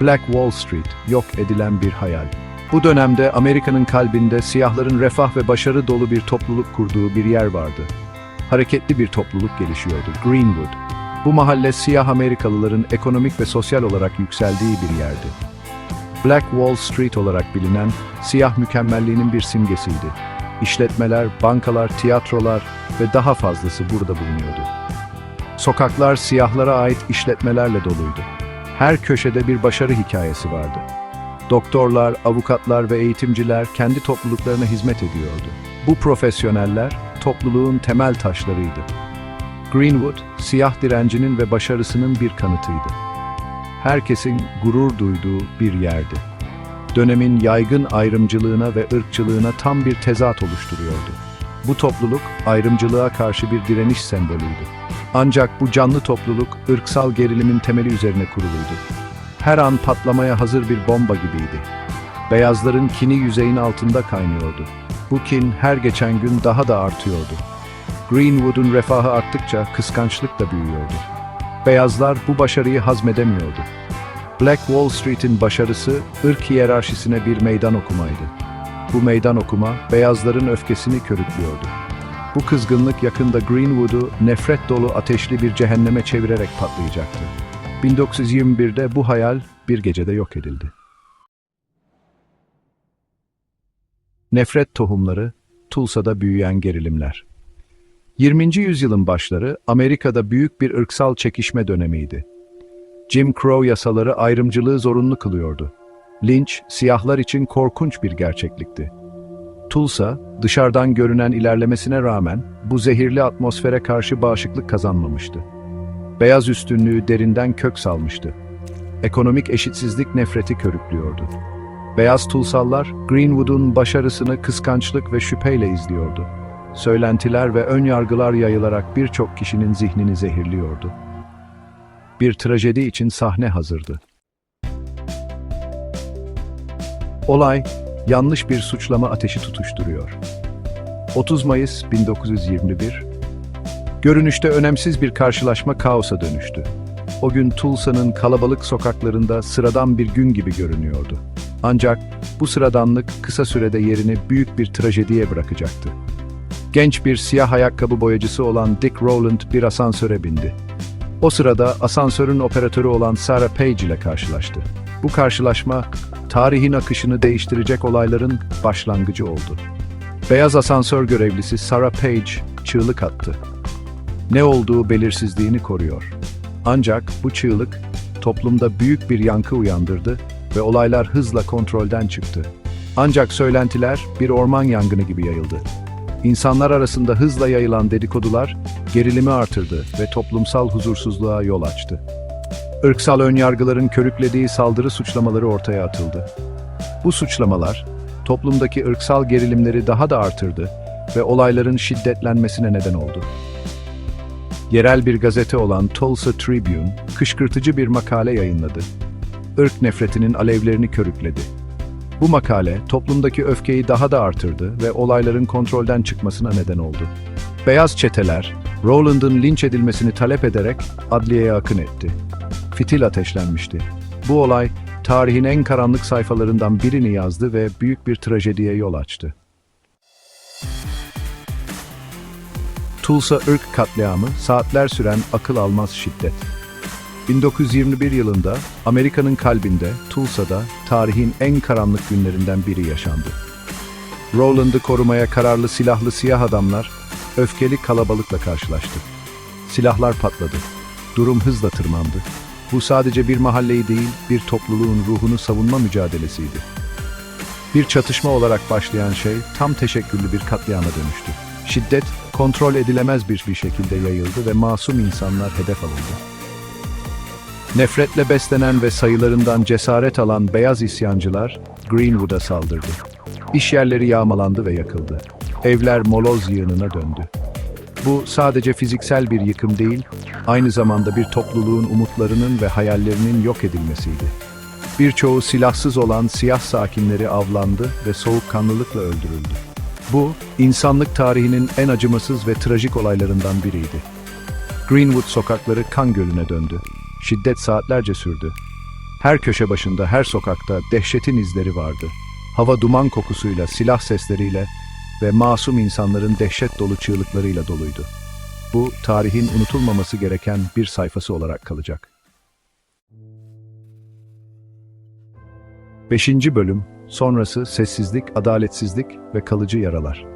Black Wall Street, yok edilen bir hayal. Bu dönemde Amerika'nın kalbinde siyahların refah ve başarı dolu bir topluluk kurduğu bir yer vardı. Hareketli bir topluluk gelişiyordu, Greenwood. Bu mahalle siyah Amerikalıların ekonomik ve sosyal olarak yükseldiği bir yerdi. Black Wall Street olarak bilinen siyah mükemmelliğinin bir simgesiydi. İşletmeler, bankalar, tiyatrolar ve daha fazlası burada bulunuyordu. Sokaklar siyahlara ait işletmelerle doluydu. Her köşede bir başarı hikayesi vardı. Doktorlar, avukatlar ve eğitimciler kendi topluluklarına hizmet ediyordu. Bu profesyoneller topluluğun temel taşlarıydı. Greenwood, siyah direncinin ve başarısının bir kanıtıydı. Herkesin gurur duyduğu bir yerdi. Dönemin yaygın ayrımcılığına ve ırkçılığına tam bir tezat oluşturuyordu. Bu topluluk ayrımcılığa karşı bir direniş sembolüydü. Ancak bu canlı topluluk ırksal gerilimin temeli üzerine kuruluydu. Her an patlamaya hazır bir bomba gibiydi. Beyazların kini yüzeyin altında kaynıyordu. Bu kin her geçen gün daha da artıyordu. Greenwood'un refahı arttıkça kıskançlık da büyüyordu. Beyazlar bu başarıyı hazmedemiyordu. Black Wall Street'in başarısı ırk hiyerarşisine bir meydan okumaydı. Bu meydan okuma beyazların öfkesini körüklüyordu. Bu kızgınlık yakında Greenwood'u nefret dolu ateşli bir cehenneme çevirerek patlayacaktı. 1921'de bu hayal bir gecede yok edildi. Nefret tohumları, Tulsa'da büyüyen gerilimler. 20. yüzyılın başları Amerika'da büyük bir ırksal çekişme dönemiydi. Jim Crow yasaları ayrımcılığı zorunlu kılıyordu. Lynch, siyahlar için korkunç bir gerçeklikti. Tulsa, dışarıdan görünen ilerlemesine rağmen bu zehirli atmosfere karşı bağışıklık kazanmamıştı. Beyaz üstünlüğü derinden kök salmıştı. Ekonomik eşitsizlik nefreti körüklüyordu. Beyaz Tulsallar, Greenwood'un başarısını kıskançlık ve şüpheyle izliyordu. Söylentiler ve ön yargılar yayılarak birçok kişinin zihnini zehirliyordu. Bir trajedi için sahne hazırdı. Olay, yanlış bir suçlama ateşi tutuşturuyor. 30 Mayıs 1921, görünüşte önemsiz bir karşılaşma kaosa dönüştü. O gün Tulsa'nın kalabalık sokaklarında sıradan bir gün gibi görünüyordu. Ancak bu sıradanlık kısa sürede yerini büyük bir trajediye bırakacaktı. Genç bir siyah ayakkabı boyacısı olan Dick Rowland bir asansöre bindi. O sırada asansörün operatörü olan Sarah Page ile karşılaştı. Bu karşılaşma, tarihin akışını değiştirecek olayların başlangıcı oldu. Beyaz asansör görevlisi Sarah Page çığlık attı. Ne olduğu belirsizliğini koruyor. Ancak bu çığlık toplumda büyük bir yankı uyandırdı ve olaylar hızla kontrolden çıktı. Ancak söylentiler bir orman yangını gibi yayıldı. İnsanlar arasında hızla yayılan dedikodular gerilimi artırdı ve toplumsal huzursuzluğa yol açtı. Irksal önyargıların körüklediği saldırı suçlamaları ortaya atıldı. Bu suçlamalar toplumdaki ırksal gerilimleri daha da artırdı ve olayların şiddetlenmesine neden oldu. Yerel bir gazete olan Tulsa Tribune kışkırtıcı bir makale yayınladı. Irk nefretinin alevlerini körükledi. Bu makale toplumdaki öfkeyi daha da artırdı ve olayların kontrolden çıkmasına neden oldu. Beyaz çeteler, Rowland'ın linç edilmesini talep ederek adliyeye akın etti. Fitil ateşlenmişti. Bu olay, tarihin en karanlık sayfalarından birini yazdı ve büyük bir trajediye yol açtı. Tulsa ırk katliamı, saatler süren akıl almaz şiddet. 1921 yılında Amerika'nın kalbinde, Tulsa'da tarihin en karanlık günlerinden biri yaşandı. Rowland'ı korumaya kararlı silahlı siyah adamlar öfkeli kalabalıkla karşılaştı. Silahlar patladı. Durum hızla tırmandı. Bu sadece bir mahalleyi değil, bir topluluğun ruhunu savunma mücadelesiydi. Bir çatışma olarak başlayan şey tam teşekküllü bir katliama dönüştü. Şiddet kontrol edilemez bir bir şekilde yayıldı ve masum insanlar hedef alındı. Nefretle beslenen ve sayılarından cesaret alan beyaz isyancılar Greenwood'a saldırdı. İş yerleri yağmalandı ve yakıldı. Evler moloz yığınına döndü. Bu sadece fiziksel bir yıkım değil, aynı zamanda bir topluluğun umutlarının ve hayallerinin yok edilmesiydi. Birçoğu silahsız olan siyah sakinleri avlandı ve soğukkanlılıkla öldürüldü. Bu, insanlık tarihinin en acımasız ve trajik olaylarından biriydi. Greenwood sokakları kan gölüne döndü. Şiddet saatlerce sürdü. Her köşe başında, her sokakta dehşetin izleri vardı. Hava duman kokusuyla, silah sesleriyle ve masum insanların dehşet dolu çığlıklarıyla doluydu. Bu, tarihin unutulmaması gereken bir sayfası olarak kalacak. 5. Bölüm Sonrası sessizlik, adaletsizlik ve kalıcı yaralar.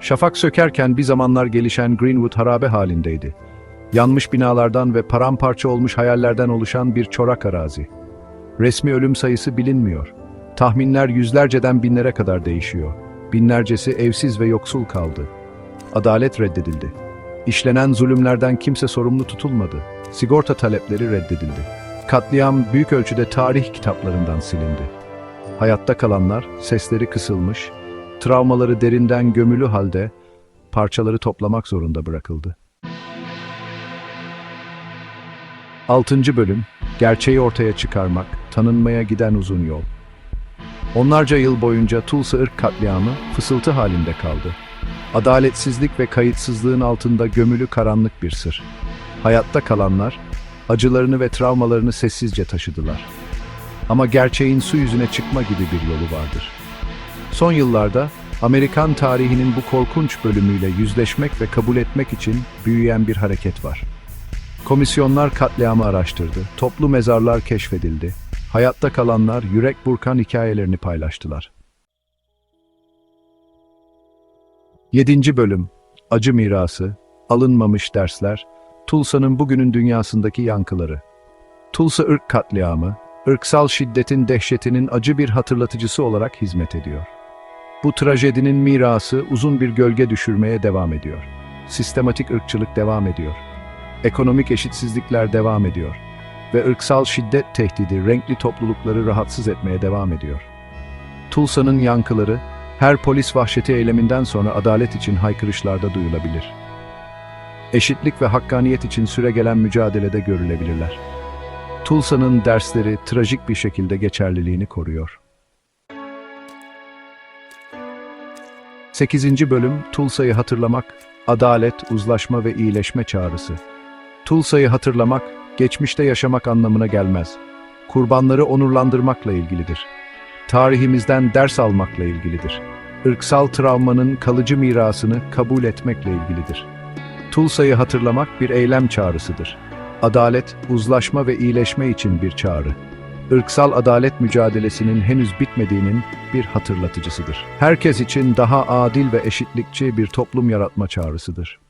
Şafak sökerken bir zamanlar gelişen Greenwood harabe halindeydi. Yanmış binalardan ve paramparça olmuş hayallerden oluşan bir çorak arazi. Resmi ölüm sayısı bilinmiyor. Tahminler yüzlerceden binlere kadar değişiyor. Binlercesi evsiz ve yoksul kaldı. Adalet reddedildi. İşlenen zulümlerden kimse sorumlu tutulmadı. Sigorta talepleri reddedildi. Katliam büyük ölçüde tarih kitaplarından silindi. Hayatta kalanlar, sesleri kısılmış, travmaları derinden gömülü halde parçaları toplamak zorunda bırakıldı. 6. Bölüm Gerçeği ortaya çıkarmak, tanınmaya giden uzun yol. Onlarca yıl boyunca Tulsa ırk katliamı fısıltı halinde kaldı. Adaletsizlik ve kayıtsızlığın altında gömülü karanlık bir sır. Hayatta kalanlar, acılarını ve travmalarını sessizce taşıdılar. Ama gerçeğin su yüzüne çıkma gibi bir yolu vardır. Son yıllarda Amerikan tarihinin bu korkunç bölümüyle yüzleşmek ve kabul etmek için büyüyen bir hareket var. Komisyonlar katliamı araştırdı, toplu mezarlar keşfedildi, hayatta kalanlar yürek burkan hikayelerini paylaştılar. 7. Bölüm Acı Mirası, Alınmamış Dersler, Tulsa'nın bugünün dünyasındaki yankıları. Tulsa ırk katliamı, ırksal şiddetin dehşetinin acı bir hatırlatıcısı olarak hizmet ediyor. Bu trajedinin mirası uzun bir gölge düşürmeye devam ediyor. Sistematik ırkçılık devam ediyor. Ekonomik eşitsizlikler devam ediyor. Ve ırksal şiddet tehdidi renkli toplulukları rahatsız etmeye devam ediyor. Tulsa'nın yankıları, her polis vahşeti eyleminden sonra adalet için haykırışlarda duyulabilir. Eşitlik ve hakkaniyet için süregelen mücadelede görülebilirler. Tulsa'nın dersleri trajik bir şekilde geçerliliğini koruyor. 8. Bölüm Tulsa'yı hatırlamak, adalet, uzlaşma ve iyileşme çağrısı. Tulsa'yı hatırlamak, geçmişte yaşamak anlamına gelmez. Kurbanları onurlandırmakla ilgilidir. Tarihimizden ders almakla ilgilidir. Irksal travmanın kalıcı mirasını kabul etmekle ilgilidir. Tulsa'yı hatırlamak bir eylem çağrısıdır. Adalet, uzlaşma ve iyileşme için bir çağrı. Irksal adalet mücadelesinin henüz bitmediğinin bir hatırlatıcısıdır. Herkes için daha adil ve eşitlikçi bir toplum yaratma çağrısıdır.